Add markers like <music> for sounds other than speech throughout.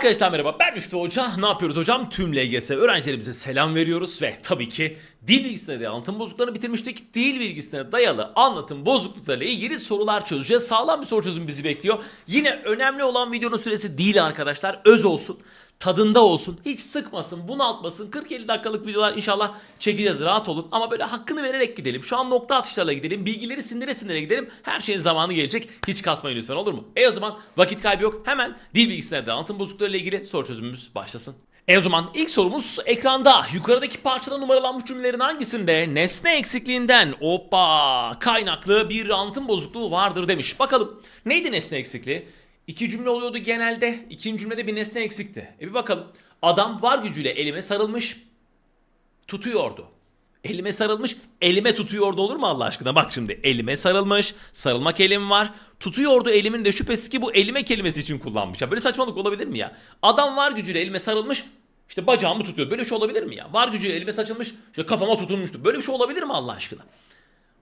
Arkadaşlar merhaba ben Müftü Hoca. Ne yapıyoruz hocam? Tüm LGS öğrencilerimize selam veriyoruz ve tabii ki dil bilgisine de anlatım bozukluklarını bitirmiştik. Dil bilgisine dayalı anlatım bozukluklarıyla ilgili sorular çözeceğiz. Sağlam bir soru çözüm bizi bekliyor. Yine önemli olan videonun süresi değil arkadaşlar. Öz olsun. Tadında olsun. Hiç sıkmasın, bunaltmasın. 40-50 dakikalık videolar inşallah çekeceğiz. Rahat olun. Ama böyle hakkını vererek gidelim. Şu an nokta atışlarla gidelim. Bilgileri sindire sindire gidelim. Her şeyin zamanı gelecek. Hiç kasmayın lütfen olur mu? E o zaman vakit kaybı yok. Hemen dil bilgisine de anlatım bozukluklarıyla ilgili soru çözümümüz başlasın. E o zaman ilk sorumuz ekranda. Yukarıdaki parçada numaralanmış cümlelerin hangisinde nesne eksikliğinden opa kaynaklı bir anlatım bozukluğu vardır demiş. Bakalım neydi nesne eksikliği? İki cümle oluyordu genelde. İkinci cümlede bir nesne eksikti. E bir bakalım. Adam var gücüyle elime sarılmış tutuyordu. Elime sarılmış, elime tutuyordu olur mu Allah aşkına? Bak şimdi elime sarılmış, sarılmak elim var. Tutuyordu elimin de şüphesiz ki bu elime kelimesi için kullanmış. Ya böyle saçmalık olabilir mi ya? Adam var gücüyle elime sarılmış, işte bacağımı tutuyor. Böyle bir şey olabilir mi ya? Var gücüyle elime saçılmış, işte kafama tutunmuştu. Böyle bir şey olabilir mi Allah aşkına?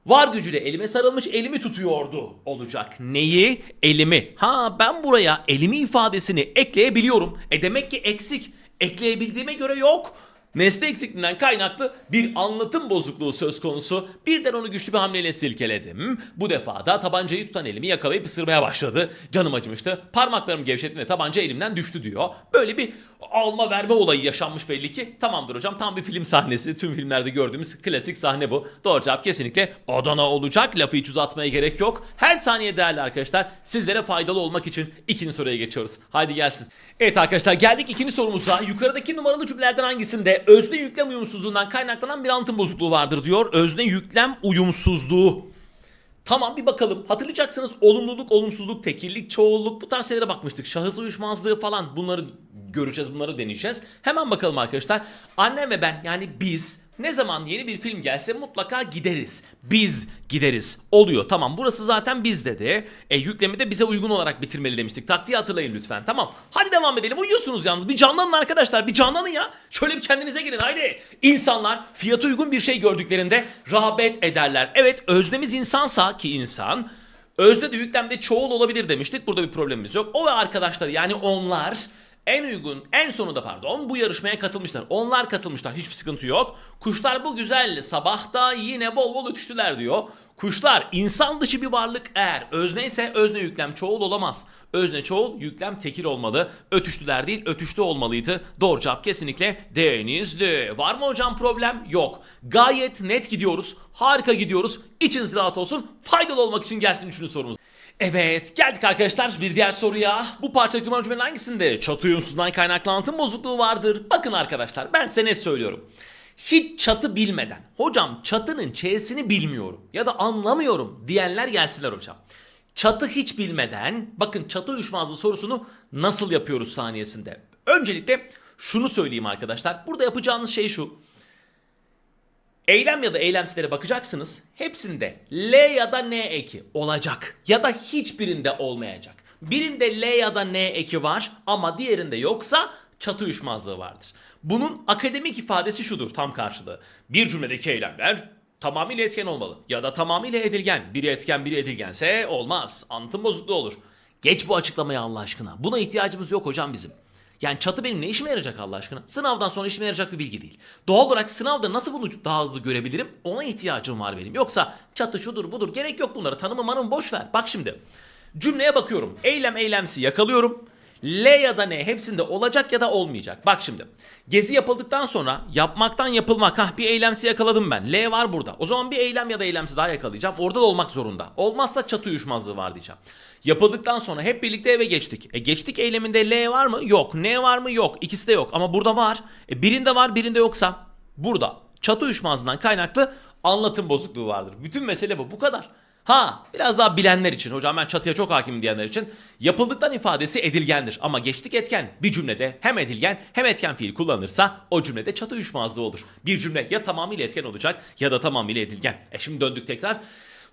Var gücüyle elime sarılmış elimi tutuyordu olacak. Neyi? Elimi. Ha ben buraya elimi ifadesini ekleyebiliyorum. E demek ki eksik. Ekleyebildiğime göre yok. Nesne eksikliğinden kaynaklı bir anlatım bozukluğu söz konusu. Birden onu güçlü bir hamleyle silkeledim. Bu defa da tabancayı tutan elimi yakalayıp ısırmaya başladı. Canım acımıştı. Parmaklarımı gevşettim ve tabanca elimden düştü diyor. Böyle bir alma verme olayı yaşanmış belli ki. Tamamdır hocam tam bir film sahnesi. Tüm filmlerde gördüğümüz klasik sahne bu. Doğru cevap kesinlikle Adana olacak. Lafı hiç uzatmaya gerek yok. Her saniye değerli arkadaşlar. Sizlere faydalı olmak için ikinci soruya geçiyoruz. Haydi gelsin. Evet arkadaşlar geldik ikinci sorumuza. Yukarıdaki numaralı cümlelerden hangisinde özne yüklem uyumsuzluğundan kaynaklanan bir anlatım bozukluğu vardır diyor. Özne yüklem uyumsuzluğu. Tamam bir bakalım. Hatırlayacaksınız olumluluk, olumsuzluk, tekillik, çoğulluk bu tarz şeylere bakmıştık. Şahıs uyuşmazlığı falan bunları göreceğiz, bunları deneyeceğiz. Hemen bakalım arkadaşlar. Annem ve ben yani biz ne zaman yeni bir film gelse mutlaka gideriz. Biz gideriz. Oluyor tamam burası zaten biz dedi. E yüklemi de bize uygun olarak bitirmeli demiştik. Taktiği hatırlayın lütfen tamam. Hadi devam edelim. Uyuyorsunuz yalnız. Bir canlanın arkadaşlar. Bir canlanın ya. Şöyle bir kendinize gelin haydi. İnsanlar fiyatı uygun bir şey gördüklerinde rağbet ederler. Evet öznemiz insansa ki insan özne de yüklemde çoğul olabilir demiştik. Burada bir problemimiz yok. O ve arkadaşları yani onlar en uygun, en sonunda pardon bu yarışmaya katılmışlar. Onlar katılmışlar. Hiçbir sıkıntı yok. Kuşlar bu güzel sabahta yine bol bol ötüştüler diyor. Kuşlar insan dışı bir varlık eğer özne ise özne yüklem çoğul olamaz. Özne çoğul yüklem tekil olmalı. Ötüştüler değil ötüştü olmalıydı. Doğru cevap kesinlikle denizli. Var mı hocam problem? Yok. Gayet net gidiyoruz. Harika gidiyoruz. İçiniz rahat olsun. Faydalı olmak için gelsin üçüncü sorumuz. Evet geldik arkadaşlar bir diğer soruya. Bu parçadaki numaralı cümlenin hangisinde çatı uyumsuzluğundan kaynaklı anlatım bozukluğu vardır? Bakın arkadaşlar ben size net söylüyorum. Hiç çatı bilmeden hocam çatının ç'sini bilmiyorum ya da anlamıyorum diyenler gelsinler hocam. Çatı hiç bilmeden bakın çatı uyuşmazlığı sorusunu nasıl yapıyoruz saniyesinde. Öncelikle şunu söyleyeyim arkadaşlar. Burada yapacağınız şey şu. Eylem ya da eylemsizlere bakacaksınız. Hepsinde L ya da N eki olacak. Ya da hiçbirinde olmayacak. Birinde L ya da N eki var ama diğerinde yoksa çatı uyuşmazlığı vardır. Bunun akademik ifadesi şudur tam karşılığı. Bir cümledeki eylemler tamamıyla etken olmalı. Ya da tamamıyla edilgen. Biri etken biri edilgense olmaz. Anlatım bozukluğu olur. Geç bu açıklamayı Allah aşkına. Buna ihtiyacımız yok hocam bizim. Yani çatı benim ne işime yarayacak Allah aşkına? Sınavdan sonra işime yarayacak bir bilgi değil. Doğal olarak sınavda nasıl bunu daha hızlı görebilirim? Ona ihtiyacım var benim. Yoksa çatı şudur budur gerek yok bunlara. Tanımı manımı boş ver. Bak şimdi. Cümleye bakıyorum. Eylem eylemsi yakalıyorum. L ya da N hepsinde olacak ya da olmayacak. Bak şimdi. Gezi yapıldıktan sonra yapmaktan yapılmak. Hah bir eylemsi yakaladım ben. L var burada. O zaman bir eylem ya da eylemsi daha yakalayacağım. Orada da olmak zorunda. Olmazsa çatı uyuşmazlığı var diyeceğim. Yapıldıktan sonra hep birlikte eve geçtik. E geçtik eyleminde L var mı? Yok. N var mı? Yok. İkisi de yok. Ama burada var. E birinde var birinde yoksa burada çatı uyuşmazlığından kaynaklı anlatım bozukluğu vardır. Bütün mesele bu. Bu kadar. Ha biraz daha bilenler için hocam ben çatıya çok hakimim diyenler için yapıldıktan ifadesi edilgendir. Ama geçtik etken bir cümlede hem edilgen hem etken fiil kullanırsa o cümlede çatı uyuşmazlığı olur. Bir cümle ya tamamıyla etken olacak ya da tamamıyla edilgen. E şimdi döndük tekrar.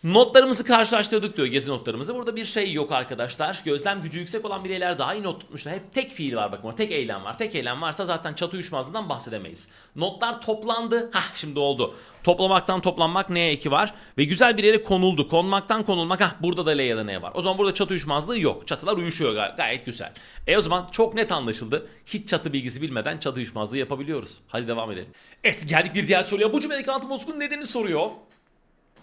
Notlarımızı karşılaştırdık diyor gezi notlarımızı. Burada bir şey yok arkadaşlar. Gözlem gücü yüksek olan bireyler daha iyi not tutmuşlar. Hep tek fiil var bakın. Tek eylem var. Tek eylem varsa zaten çatı uyuşmazlığından bahsedemeyiz. Notlar toplandı. Hah şimdi oldu. Toplamaktan toplanmak neye eki var? Ve güzel bir yere konuldu. Konmaktan konulmak. Hah burada da L ya da N var. O zaman burada çatı uyuşmazlığı yok. Çatılar uyuşuyor gay- gayet güzel. E o zaman çok net anlaşıldı. Hiç çatı bilgisi bilmeden çatı uyuşmazlığı yapabiliyoruz. Hadi devam edelim. Evet geldik bir diğer soruya. Bu cümledeki antım bozukluğun nedenini soruyor.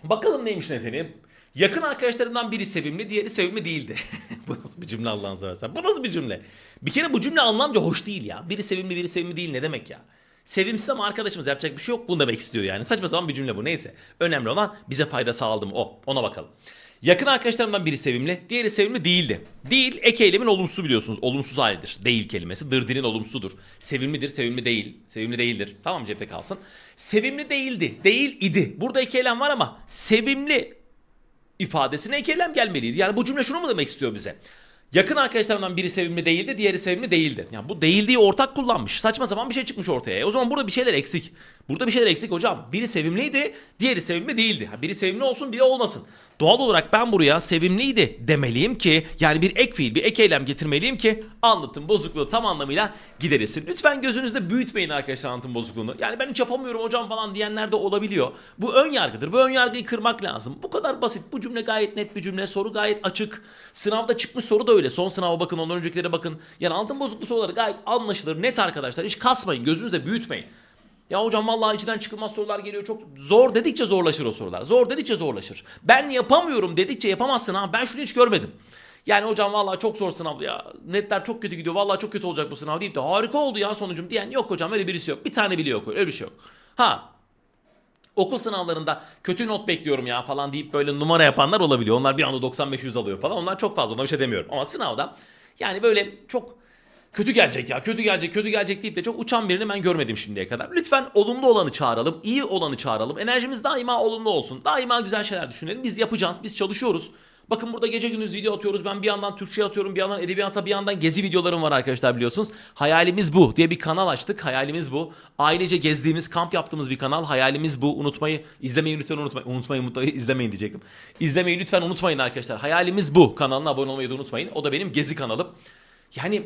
Bakalım neymiş nedeni? Yakın arkadaşlarımdan biri sevimli, diğeri sevimli değildi. <laughs> bu nasıl bir cümle Allah'ını seversen? Bu nasıl bir cümle? Bir kere bu cümle anlamca hoş değil ya. Biri sevimli, biri sevimli değil ne demek ya? Sevimsiz ama arkadaşımız yapacak bir şey yok. Bunu demek istiyor yani. Saçma sapan bir cümle bu. Neyse. Önemli olan bize fayda sağladı mı o. Ona bakalım. Yakın arkadaşlarımdan biri sevimli, diğeri sevimli değildi. Değil, ek eylemin olumsuzu biliyorsunuz. Olumsuz halidir. Değil kelimesi. Dırdilin olumsudur. Sevimlidir, sevimli değil. Sevimli değildir. Tamam cepte kalsın. Sevimli değildi, değil idi. Burada ek eylem var ama sevimli ifadesine ek eylem gelmeliydi. Yani bu cümle şunu mu demek istiyor bize? Yakın arkadaşlarımdan biri sevimli değildi, diğeri sevimli değildi. Yani bu değildiği ortak kullanmış. Saçma sapan bir şey çıkmış ortaya. E O zaman burada bir şeyler eksik. Burada bir şeyler eksik hocam. Biri sevimliydi, diğeri sevimli değildi. Ha, biri sevimli olsun, biri olmasın. Doğal olarak ben buraya sevimliydi demeliyim ki yani bir ek fiil, bir ek eylem getirmeliyim ki anlatım bozukluğu tam anlamıyla giderilsin. Lütfen gözünüzde büyütmeyin arkadaşlar anlatım bozukluğunu. Yani ben hiç yapamıyorum hocam falan diyenler de olabiliyor. Bu ön yargıdır. Bu ön yargıyı kırmak lazım. Bu kadar basit. Bu cümle gayet net bir cümle. Soru gayet açık. Sınavda çıkmış soru da öyle. Son sınava bakın, ondan öncekilere bakın. Yani anlatım bozukluğu soruları gayet anlaşılır. Net arkadaşlar. Hiç kasmayın. Gözünüzde büyütmeyin. Ya hocam vallahi içinden çıkılmaz sorular geliyor çok zor dedikçe zorlaşır o sorular. Zor dedikçe zorlaşır. Ben yapamıyorum dedikçe yapamazsın ha. Ben şunu hiç görmedim. Yani hocam vallahi çok zor sınavdı ya. Netler çok kötü gidiyor. Vallahi çok kötü olacak bu sınav deyip de harika oldu ya sonucum diyen yok hocam öyle birisi yok. Bir tane bile yok öyle bir şey yok. Ha okul sınavlarında kötü not bekliyorum ya falan deyip böyle numara yapanlar olabiliyor. Onlar bir anda 95-100 alıyor falan. Onlar çok fazla ona bir şey demiyorum. Ama sınavda yani böyle çok kötü gelecek ya kötü gelecek kötü gelecek deyip de çok uçan birini ben görmedim şimdiye kadar. Lütfen olumlu olanı çağıralım, iyi olanı çağıralım. Enerjimiz daima olumlu olsun. Daima güzel şeyler düşünelim. Biz yapacağız, biz çalışıyoruz. Bakın burada gece gündüz video atıyoruz. Ben bir yandan Türkçe atıyorum, bir yandan edebiyata, bir yandan gezi videolarım var arkadaşlar biliyorsunuz. Hayalimiz bu diye bir kanal açtık. Hayalimiz bu. Ailece gezdiğimiz, kamp yaptığımız bir kanal. Hayalimiz bu. Unutmayı, izlemeyi lütfen unutmayın. Unutmayın, unutmayın, izlemeyin diyecektim. İzlemeyi lütfen unutmayın arkadaşlar. Hayalimiz bu. Kanalına abone olmayı da unutmayın. O da benim gezi kanalım. Yani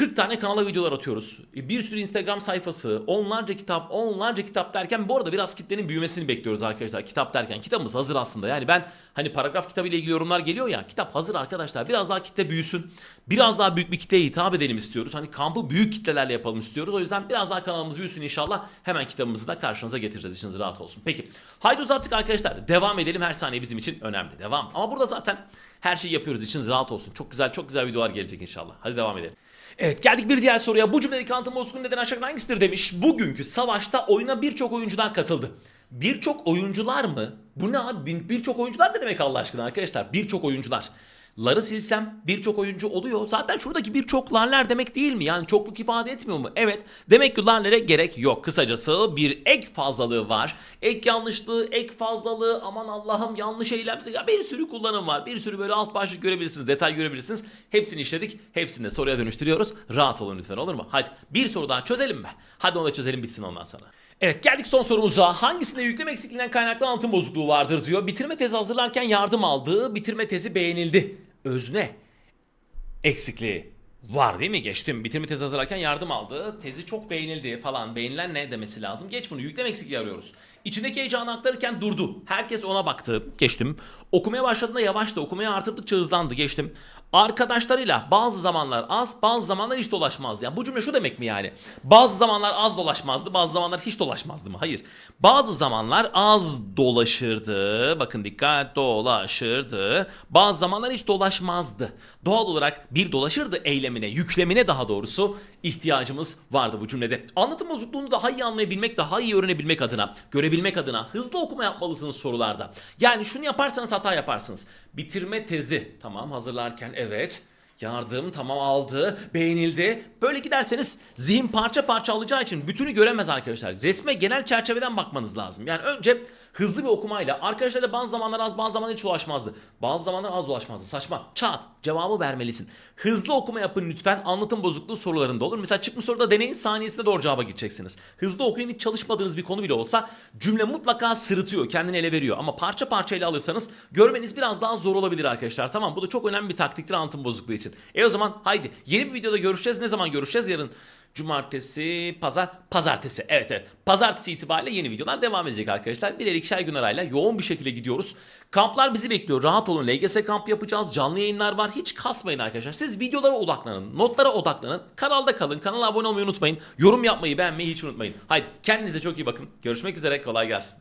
40 tane kanala videolar atıyoruz. E, Bir sürü Instagram sayfası, onlarca kitap, onlarca kitap derken bu arada biraz kitlenin büyümesini bekliyoruz arkadaşlar. Kitap derken kitabımız hazır aslında. Yani ben hani paragraf kitabı ile ilgili yorumlar geliyor ya. Kitap hazır arkadaşlar. Biraz daha kitle büyüsün. Biraz daha büyük bir kitleye hitap edelim istiyoruz. Hani kampı büyük kitlelerle yapalım istiyoruz. O yüzden biraz daha kanalımız büyüsün inşallah. Hemen kitabımızı da karşınıza getireceğiz. İçiniz rahat olsun. Peki. Haydi uzattık arkadaşlar. Devam edelim. Her saniye bizim için önemli. Devam. Ama burada zaten her şeyi yapıyoruz. İçiniz rahat olsun. Çok güzel çok güzel videolar gelecek inşallah. Hadi devam edelim. Evet geldik bir diğer soruya. Bu cümledeki anlatım bozukluğun neden aşağıdan hangisidir demiş. Bugünkü savaşta oyuna birçok oyuncular katıldı. Birçok oyuncular mı? Bu ne abi? Bir- Birçok oyuncular ne demek Allah aşkına arkadaşlar? Birçok oyuncular. Ları silsem birçok oyuncu oluyor. Zaten şuradaki birçok larler demek değil mi? Yani çokluk ifade etmiyor mu? Evet. Demek ki larlere gerek yok. Kısacası bir ek fazlalığı var. Ek yanlışlığı, ek fazlalığı, aman Allah'ım yanlış eylemse ya bir sürü kullanım var. Bir sürü böyle alt başlık görebilirsiniz, detay görebilirsiniz. Hepsini işledik. Hepsini de soruya dönüştürüyoruz. Rahat olun lütfen olur mu? Hadi bir soru daha çözelim mi? Hadi onu da çözelim bitsin ondan sonra. Evet geldik son sorumuza. Hangisinde yükleme eksikliğinden kaynaklı anlatım bozukluğu vardır diyor. Bitirme tezi hazırlarken yardım aldığı bitirme tezi beğenildi. Özne eksikliği var değil mi? Geçtim. Bitirme tezi hazırlarken yardım aldı. Tezi çok beğenildi falan. Beğenilen ne demesi lazım? Geç bunu. Yükleme eksikliği arıyoruz. İçindeki heyecanı aktarırken durdu. Herkes ona baktı. Geçtim. Okumaya başladığında yavaştı. Okumaya artırdıkça hızlandı. Geçtim. Arkadaşlarıyla bazı zamanlar az, bazı zamanlar hiç dolaşmazdı. Yani bu cümle şu demek mi yani? Bazı zamanlar az dolaşmazdı, bazı zamanlar hiç dolaşmazdı mı? Hayır. Bazı zamanlar az dolaşırdı. Bakın dikkat dolaşırdı. Bazı zamanlar hiç dolaşmazdı. Doğal olarak bir dolaşırdı eylemine, yüklemine daha doğrusu ihtiyacımız vardı bu cümlede. Anlatım bozukluğunu daha iyi anlayabilmek, daha iyi öğrenebilmek adına, görebilmek adına hızlı okuma yapmalısınız sorularda. Yani şunu yaparsanız hata yaparsınız. Bitirme tezi tamam hazırlarken evet. Yardım tamam aldı, beğenildi. Böyle giderseniz zihin parça parça alacağı için bütünü göremez arkadaşlar. Resme genel çerçeveden bakmanız lazım. Yani önce hızlı bir okumayla arkadaşlar bazı zamanlar az bazı zamanlar hiç ulaşmazdı. Bazı zamanlar az ulaşmazdı. Saçma. Çat. Cevabı vermelisin. Hızlı okuma yapın lütfen. Anlatım bozukluğu sorularında olur. Mesela çıkmış soruda deneyin saniyesinde doğru cevaba gideceksiniz. Hızlı okuyun hiç çalışmadığınız bir konu bile olsa cümle mutlaka sırıtıyor. Kendini ele veriyor. Ama parça parça ele alırsanız görmeniz biraz daha zor olabilir arkadaşlar. Tamam bu da çok önemli bir taktiktir anlatım bozukluğu için. E o zaman haydi yeni bir videoda görüşeceğiz. Ne zaman görüşeceğiz? Yarın Cumartesi, pazar, pazartesi. Evet evet. Pazartesi itibariyle yeni videolar devam edecek arkadaşlar. Birer ikişer gün arayla yoğun bir şekilde gidiyoruz. Kamplar bizi bekliyor. Rahat olun. LGS kamp yapacağız. Canlı yayınlar var. Hiç kasmayın arkadaşlar. Siz videolara odaklanın. Notlara odaklanın. Kanalda kalın. Kanala abone olmayı unutmayın. Yorum yapmayı, beğenmeyi hiç unutmayın. Haydi kendinize çok iyi bakın. Görüşmek üzere. Kolay gelsin.